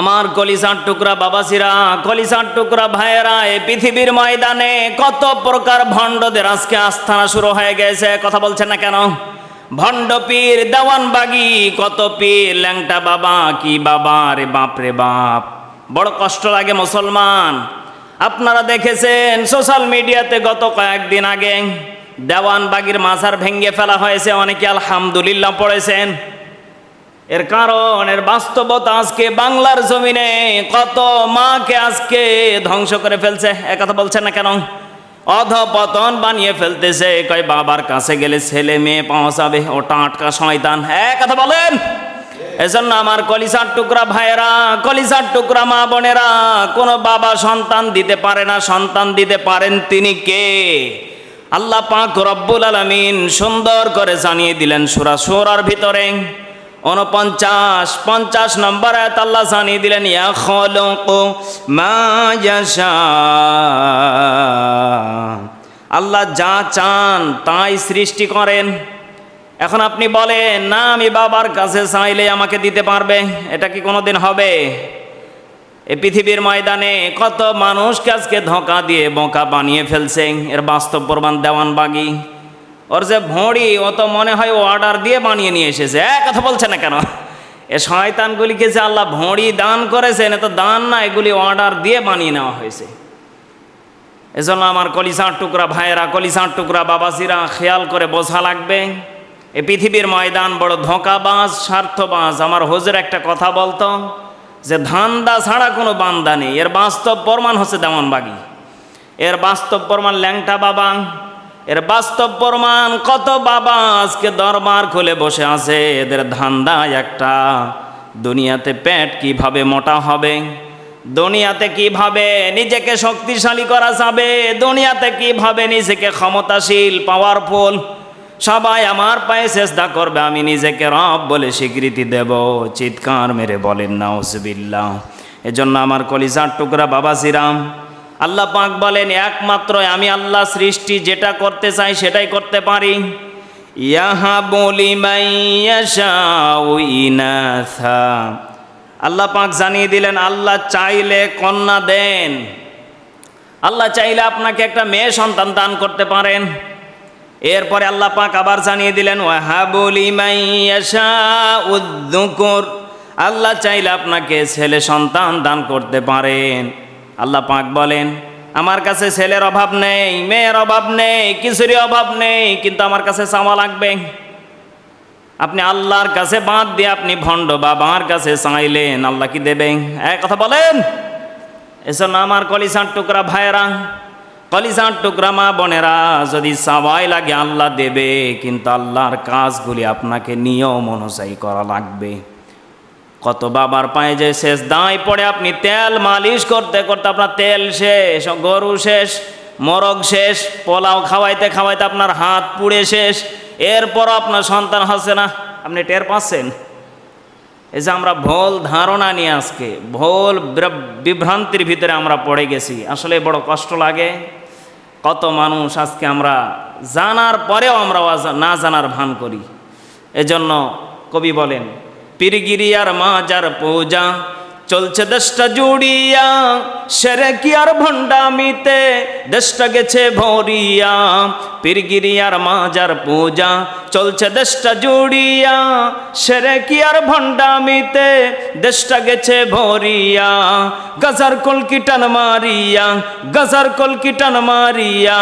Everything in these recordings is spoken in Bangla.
আমার কলিসার টুকরা বাবাসিরা কলিসার টুকরা ভাইয়েরা, এই পৃথিবীর ময়দানে কত প্রকার ভণ্ডদের আজকে আস্থানা শুরু হয়ে গেছে, কথা বলছেন না কেন? ভণ্ড পীর দেওয়ানবাগি কত পীর, ল্যাংটা বাবা, কি বাবা রে বাপ রে বাপ। বড় কষ্ট লাগে মুসলমান। আপনারা দেখেছেন সোশ্যাল মিডিয়াতে গত কয়েকদিন আগে দেওয়ানবাগির মাজার ভেঙ্গে ফেলা হয়েছে, অনেকে আলহামদুলিল্লাহ পড়েছেন। এর কারণ, এর বাস্তবতা আজকে বাংলার জমিনে কত মাকে আজকে ধ্বংস করে ফেলছে। কথা বলছে না কেন? অধপতন বানিয়ে ফেলতেছে। কয় বাবার কাছে গেলে ছেলে মেয়ে পাওয়া যাবে ও টাটকা শয়তান। হ্যাঁ কথা বলেন। এজন্য আমার কলিসার টুকরা ভাইয়েরা কলিসার টুকরা মা বোনেরা, কোনো বাবা সন্তান দিতে পারে না, সন্তান দিতে পারেন তিনি কে? আল্লাহ পাক রব্বুল আলামিন সুন্দর করে জানিয়ে দিলেন সুরা সুরার ভিতরে। উনপঞ্চাশ পঞ্চাশ নম্বর আয়াত আল্লাহ জানিয়ে দিলেন, ইয়া খলকু মা আল্লাহ যা চান তাই সৃষ্টি করেন। এখন আপনি বলেন, না, আমি বাবার কাছে চাইলে আমাকে দিতে পারবে? এটা কি কোনোদিন হবে? এই পৃথিবীর ময়দানে কত মানুষকে আজকে ধোঁকা দিয়ে বোকা বানিয়ে ফেলছে। এর বাস্তব প্রমাণ দেওয়ান বাগি। ওর যে ভড়ি, ও তো মনে হয় অর্ডার দিয়ে বানিয়ে নিয়ে এসেছে। এক কথা বলছে না কেন? এ শয়তানগুলিকে যে আল্লাহ ভড়ি দান করেছেন, এ তো দান না, এগুলি অর্ডার দিয়ে বানিয়ে নেওয়া হয়েছে। এজন্য আমার কলিসার টুকরা ভাইয়েরা কলিসার টুকরা বাবাজিরা, খেয়াল করে বোঝা লাগবে, এ পৃথিবীর ময়দান বড় ধোঁকাবাজ, স্বার্থবাজ। আমার হোজের একটা কথা বলতো, যে ধান্দা ছাড়া কোনো বান্দা নেই। এর বাস্তব প্রমাণ হচ্ছে দেওয়ানবাগি এর বাস্তব প্রমাণ ল্যাংটা বাবা এর বাস্তব প্রমাণ কত বাবা আজকে দরবার খুলে বসে আছে? এদের ধান্দা একটা। দুনিয়াতে পেট কীভাবে মোটা হবে? দুনিয়াতে কীভাবে নিজেকে শক্তিশালী করা যাবে? দুনিয়াতে কীভাবে নিজেকে ক্ষমতাশীল পাওয়ারফুল সবাই আমার পায়ে চেষ্টা করবে, আমি নিজেকে রব বলে স্বীকৃতি দেব। চিৎকার মেরে বলেন, নাউজবিল্লাহ। এজন্য আমার কলিজার টুকরা বাবা শ্রীরাম আল্লাহ পাক বলেন, একমাত্র আমি আল্লাহ সৃষ্টি, যেটা করতে চাই সেটাই করতে পারি। ইয়াহা বলি আল্লাহ পাক জানিয়ে দিলেন, আল্লাহ চাইলে কন্যা দেন। আল্লাহ চাইলে আপনাকে একটা মেয়ে সন্তান দান করতে পারেন। এরপরে আল্লাহ পাক আবার জানিয়ে দিলেন মাইয়াশা উদ্দুকুর আল্লাহ চাইলে আপনাকে ছেলে সন্তান দান করতে পারেন। আল্লাহ পাক বলেন, আমার কাছে ছেলের অভাব নেই, মেয়ের অভাব নেই কিছুরই অভাব নেই, কিন্তু আমার কাছে চাওয়া লাগবে। আপনি আল্লাহর কাছে বাঁধ দিয়ে আপনি ভণ্ড বাবার কাছে চাইলেন, আল্লাহ কি দেবেন এক কথা বলেন। এসব আমার কলিসার টুকরা ভাইয়েরা কলিসার টুকরা মা বোনেরা, যদি সবাই লাগে আল্লাহ দেবে, কিন্তু আল্লাহর কাজগুলি আপনাকে নিয়ম অনুযায়ী করা লাগবে। কত বাবার পায়ে যে শেষ দাঁই পড়ে আপনি তেল মালিশ করতে করতে আপনার তেল শেষ, গরু শেষ, মরগ শেষ, পোলাও খাওয়াইতে খাওয়াইতে আপনার হাত পুড়ে শেষ এরপর আপনার সন্তান হচ্ছে না। আপনি টের পাচ্ছেন? এই যে আমরা ভুল ধারণা নিয়ে আজকে, ভুল বিভ্রান্তির ভিতরে আমরা পড়ে গেছি। আসলে বড় কষ্ট লাগে। কত মানুষ আজকে আমরা জানার পরেও আমরা না জানার ভান করি। এজন্য কবি বলেন পীরগিরিয়ার মাজার পূজা চলছে দেশটা জুড়িয়া, সেরে কি আর ভণ্ডামিতে? দেশটা গেছে ভরিয়া পীরগিরিয়ার মাজার পূজা, চলছে দেশটা জুড়িয়া, সেরে কি আর ভণ্ডামিতে? দেশটা গেছে ভরিয়া, গাজার কলকিটান মারিয়া, গাজার কলকিটান মারিয়া,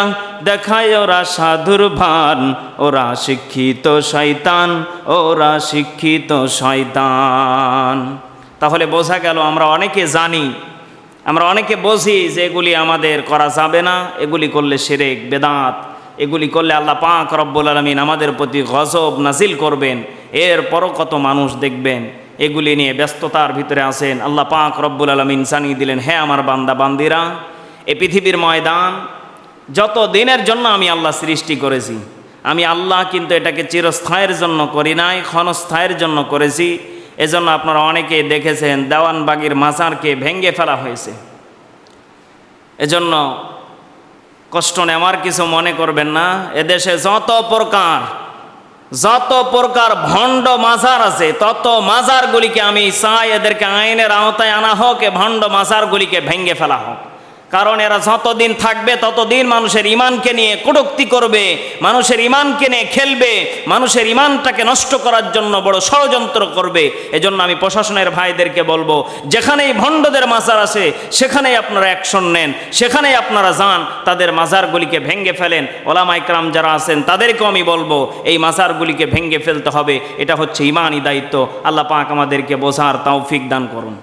দেখায় ওরা সাধুর ভান, ওরা শিক্ষিত শয়তান, ওরা শিক্ষিত শয়তান। তাহলে বোঝা গেল আমরা অনেকে জানি, আমরা অনেকে বুঝি যে এগুলি আমাদের করা যাবে না, এগুলি করলে সেরেক বেদাঁত, এগুলি করলে আল্লাহ পাক রব্বুল আলমিন আমাদের প্রতি গজব নাজিল করবেন এরপরও কত মানুষ দেখবেন, এগুলি নিয়ে ব্যস্ততার ভিতরে আছেন, আল্লাহ পাক রব্বুল আলমিন জানিয়ে দিলেন হ্যাঁ আমার বান্দা বান্দিরা, এ পৃথিবীর ময়দান, যত দিনের জন্য আমি আল্লাহ সৃষ্টি করেছি, আমি আল্লাহ কিন্তু এটাকে চিরস্থায়ের জন্য করি নাই, ক্ষণস্থায়ের জন্য করেছি এজন্য আপনারা অনেকে দেখেছেন দেওয়ানবাগির মাজারকে ভেঙ্গে ফেলা হয়েছে। এজন্য কষ্ট নেওয়ার কিছু মনে করবেন না। এদেশে যত প্রকার যত প্রকার ভণ্ড মাজার আছে, তত মাজারগুলিকে আমি চাই এদেরকে আইনের আওতায় আনা হোক, এ ভণ্ড মাজারগুলিকে ভেঙে ফেলা হোক। কারণ এরা যতদিন থাকবে, ততদিন মানুষের ইমানকে নিয়ে কটুক্তি করবে, মানুষের ইমানকে নিয়ে খেলবে, মানুষের ইমানটাকে নষ্ট করার জন্য বড় ষড়যন্ত্র করবে। এজন্য আমি প্রশাসনের ভাইদেরকে বলব, যেখানেই ভণ্ডদের মাজার আছে, সেখানেই আপনারা অ্যাকশন নেন, সেখানেই আপনারা যান, তাদের মাজারগুলিকে ভেঙ্গে ফেলেন। ওলামা ইকরাম যারা আছেন, তাদেরকেও আমি বলব, এই মাজারগুলিকে ভেঙ্গে ফেলতে হবে, এটা হচ্ছে ইমানই দায়িত্ব। আল্লাহ পাক আমাদেরকে বোঝার তৌফিক দান করুন।